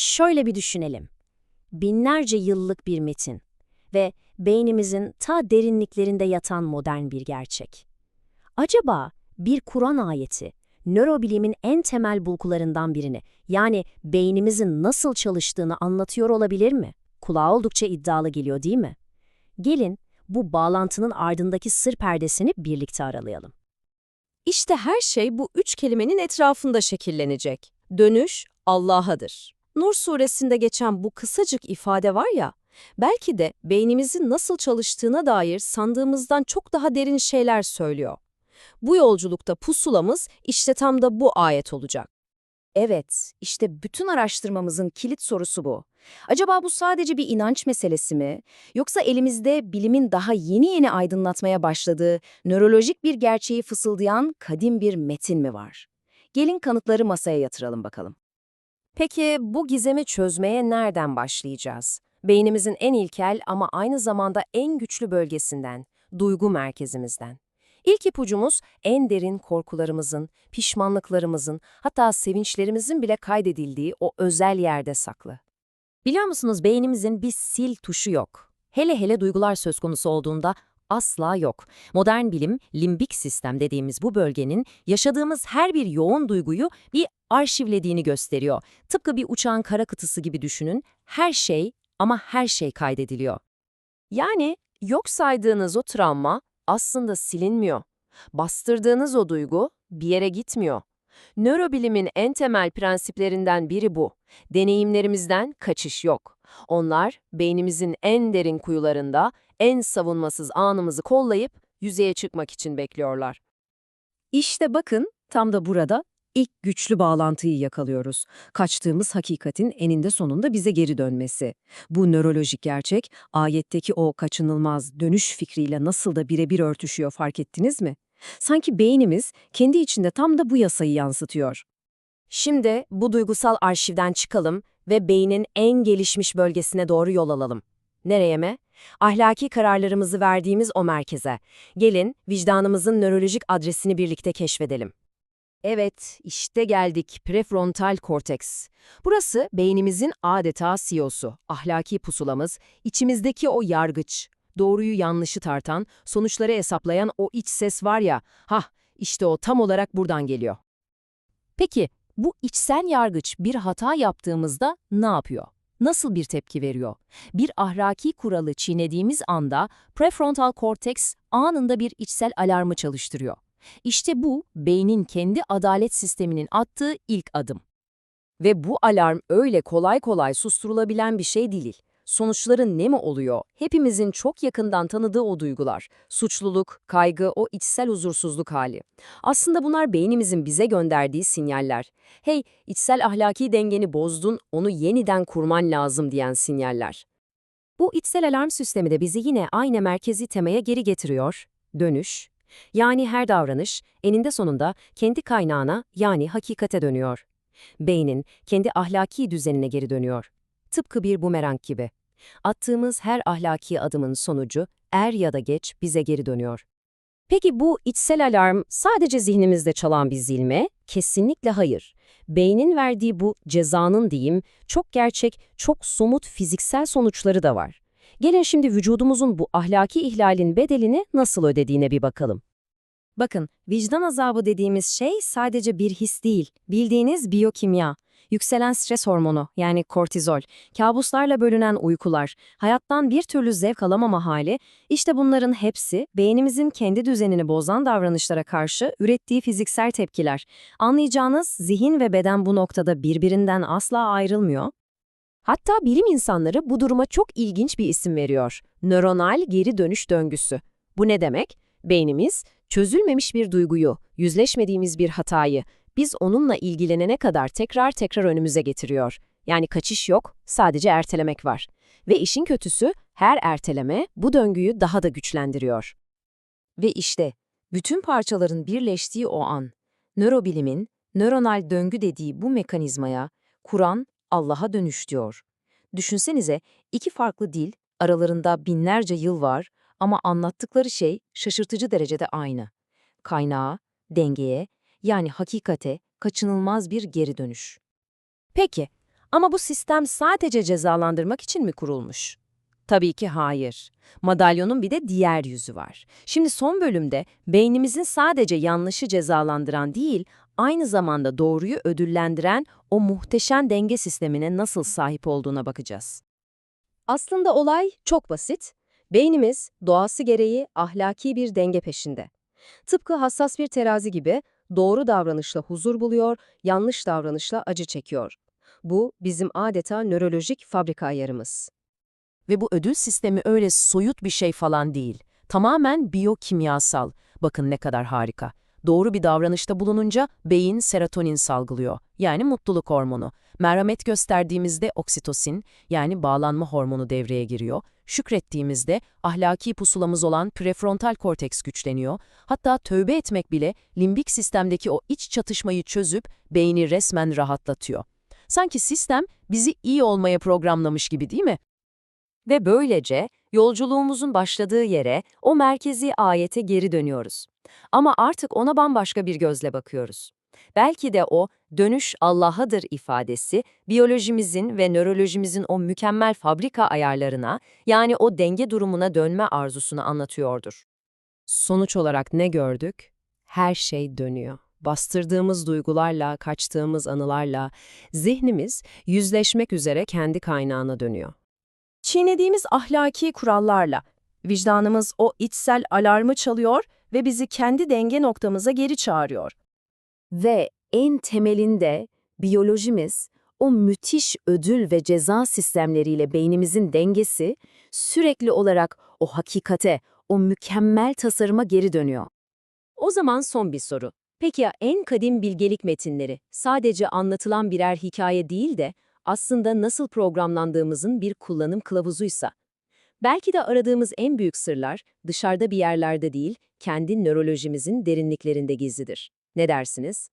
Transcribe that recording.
Şöyle bir düşünelim. Binlerce yıllık bir metin ve beynimizin ta derinliklerinde yatan modern bir gerçek. Acaba bir Kur'an ayeti, nörobilimin en temel bulgularından birini, yani beynimizin nasıl çalıştığını anlatıyor olabilir mi? Kulağa oldukça iddialı geliyor değil mi? Gelin bu bağlantının ardındaki sır perdesini birlikte aralayalım. İşte her şey bu üç kelimenin etrafında şekillenecek. Dönüş Allah'adır. Nur suresinde geçen bu kısacık ifade var ya, belki de beynimizin nasıl çalıştığına dair sandığımızdan çok daha derin şeyler söylüyor. Bu yolculukta pusulamız işte tam da bu ayet olacak. Evet, işte bütün araştırmamızın kilit sorusu bu. Acaba bu sadece bir inanç meselesi mi? Yoksa elimizde bilimin daha yeni yeni aydınlatmaya başladığı, nörolojik bir gerçeği fısıldayan kadim bir metin mi var? Gelin kanıtları masaya yatıralım bakalım. Peki bu gizemi çözmeye nereden başlayacağız? Beynimizin en ilkel ama aynı zamanda en güçlü bölgesinden, duygu merkezimizden. İlk ipucumuz en derin korkularımızın, pişmanlıklarımızın, hatta sevinçlerimizin bile kaydedildiği o özel yerde saklı. Biliyor musunuz beynimizin bir sil tuşu yok. Hele hele duygular söz konusu olduğunda asla yok. Modern bilim, limbik sistem dediğimiz bu bölgenin yaşadığımız her bir yoğun duyguyu bir arşivlediğini gösteriyor. Tıpkı bir uçağın kara kıtısı gibi düşünün, her şey ama her şey kaydediliyor. Yani yok saydığınız o travma aslında silinmiyor. Bastırdığınız o duygu bir yere gitmiyor. Nörobilimin en temel prensiplerinden biri bu. Deneyimlerimizden kaçış yok. Onlar beynimizin en derin kuyularında en savunmasız anımızı kollayıp yüzeye çıkmak için bekliyorlar. İşte bakın, tam da burada ilk güçlü bağlantıyı yakalıyoruz. Kaçtığımız hakikatin eninde sonunda bize geri dönmesi. Bu nörolojik gerçek, ayetteki o kaçınılmaz dönüş fikriyle nasıl da birebir örtüşüyor fark ettiniz mi? Sanki beynimiz kendi içinde tam da bu yasayı yansıtıyor. Şimdi bu duygusal arşivden çıkalım ve beynin en gelişmiş bölgesine doğru yol alalım. Nereye mi? Ahlaki kararlarımızı verdiğimiz o merkeze. Gelin vicdanımızın nörolojik adresini birlikte keşfedelim. Evet, işte geldik prefrontal korteks. Burası beynimizin adeta CEO'su, ahlaki pusulamız, içimizdeki o yargıç, doğruyu yanlışı tartan, sonuçları hesaplayan o iç ses var ya, hah işte o tam olarak buradan geliyor. Peki bu içsel yargıç bir hata yaptığımızda ne yapıyor? Nasıl bir tepki veriyor? Bir ahlaki kuralı çiğnediğimiz anda prefrontal korteks anında bir içsel alarmı çalıştırıyor. İşte bu, beynin kendi adalet sisteminin attığı ilk adım. Ve bu alarm öyle kolay kolay susturulabilen bir şey değil. Sonuçları ne mi oluyor? Hepimizin çok yakından tanıdığı o duygular. Suçluluk, kaygı, o içsel huzursuzluk hali. Aslında bunlar beynimizin bize gönderdiği sinyaller. Hey, içsel ahlaki dengeni bozdun, onu yeniden kurman lazım diyen sinyaller. Bu içsel alarm sistemi de bizi yine aynı merkezi temaya geri getiriyor. Dönüş, yani her davranış eninde sonunda kendi kaynağına yani hakikate dönüyor. Beynin kendi ahlaki düzenine geri dönüyor. Tıpkı bir bumerang gibi. Attığımız her ahlaki adımın sonucu er ya da geç bize geri dönüyor. Peki bu içsel alarm sadece zihnimizde çalan bir zil mi? Kesinlikle hayır. Beynin verdiği bu cezanın diyeyim çok gerçek, çok somut fiziksel sonuçları da var. Gelin şimdi vücudumuzun bu ahlaki ihlalin bedelini nasıl ödediğine bir bakalım. Bakın, vicdan azabı dediğimiz şey sadece bir his değil, bildiğiniz biyokimya. Yükselen stres hormonu yani kortizol, kabuslarla bölünen uykular, hayattan bir türlü zevk alamama hali, işte bunların hepsi beynimizin kendi düzenini bozan davranışlara karşı ürettiği fiziksel tepkiler. Anlayacağınız zihin ve beden bu noktada birbirinden asla ayrılmıyor. Hatta bilim insanları bu duruma çok ilginç bir isim veriyor. Nöronal geri dönüş döngüsü. Bu ne demek? Beynimiz, çözülmemiş bir duyguyu, yüzleşmediğimiz bir hatayı, biz onunla ilgilenene kadar tekrar tekrar önümüze getiriyor. Yani kaçış yok, sadece ertelemek var. Ve işin kötüsü, her erteleme bu döngüyü daha da güçlendiriyor. Ve işte, bütün parçaların birleştiği o an, nörobilimin, nöronal döngü dediği bu mekanizmaya, Kur'an, Allah'a dönüş diyor. Düşünsenize, iki farklı dil, aralarında binlerce yıl var ama anlattıkları şey şaşırtıcı derecede aynı. Kaynağa, dengeye, yani hakikate kaçınılmaz bir geri dönüş. Peki, Ama bu sistem sadece cezalandırmak için mi kurulmuş? Tabii ki hayır. Madalyonun bir de diğer yüzü var. Şimdi son bölümde beynimizin sadece yanlışı cezalandıran değil, aynı zamanda doğruyu ödüllendiren o muhteşem denge sistemine nasıl sahip olduğuna bakacağız. Aslında olay çok basit. Beynimiz doğası gereği ahlaki bir denge peşinde. Tıpkı hassas bir terazi gibi doğru davranışla huzur buluyor, yanlış davranışla acı çekiyor. Bu bizim adeta nörolojik fabrika ayarımız. Ve bu ödül sistemi öyle soyut bir şey falan değil. Tamamen biyokimyasal. Bakın ne kadar harika. Doğru bir davranışta bulununca beyin serotonin salgılıyor. Yani mutluluk hormonu. Merhamet gösterdiğimizde oksitosin yani bağlanma hormonu devreye giriyor. Şükrettiğimizde ahlaki pusulamız olan prefrontal korteks güçleniyor. Hatta tövbe etmek bile limbik sistemdeki o iç çatışmayı çözüp beyni resmen rahatlatıyor. Sanki sistem bizi iyi olmaya programlamış gibi değil mi? Ve böylece yolculuğumuzun başladığı yere, o merkezi ayete geri dönüyoruz. Ama artık ona bambaşka bir gözle bakıyoruz. Belki de o dönüş Allah'adır ifadesi, biyolojimizin ve nörolojimizin o mükemmel fabrika ayarlarına, yani o denge durumuna dönme arzusunu anlatıyordur. Sonuç olarak ne gördük? Her şey dönüyor. Bastırdığımız duygularla, kaçtığımız anılarla, zihnimiz yüzleşmek üzere kendi kaynağına dönüyor. Çiğnediğimiz ahlaki kurallarla, vicdanımız o içsel alarmı çalıyor ve bizi kendi denge noktamıza geri çağırıyor. Ve en temelinde biyolojimiz, o müthiş ödül ve ceza sistemleriyle beynimizin dengesi sürekli olarak o hakikate, o mükemmel tasarıma geri dönüyor. O zaman son bir soru. Peki ya en kadim bilgelik metinleri sadece anlatılan birer hikaye değil de aslında nasıl programlandığımızın bir kullanım kılavuzuysa? Belki de aradığımız en büyük sırlar dışarıda bir yerlerde değil, kendi nörolojimizin derinliklerinde gizlidir. Ne dersiniz?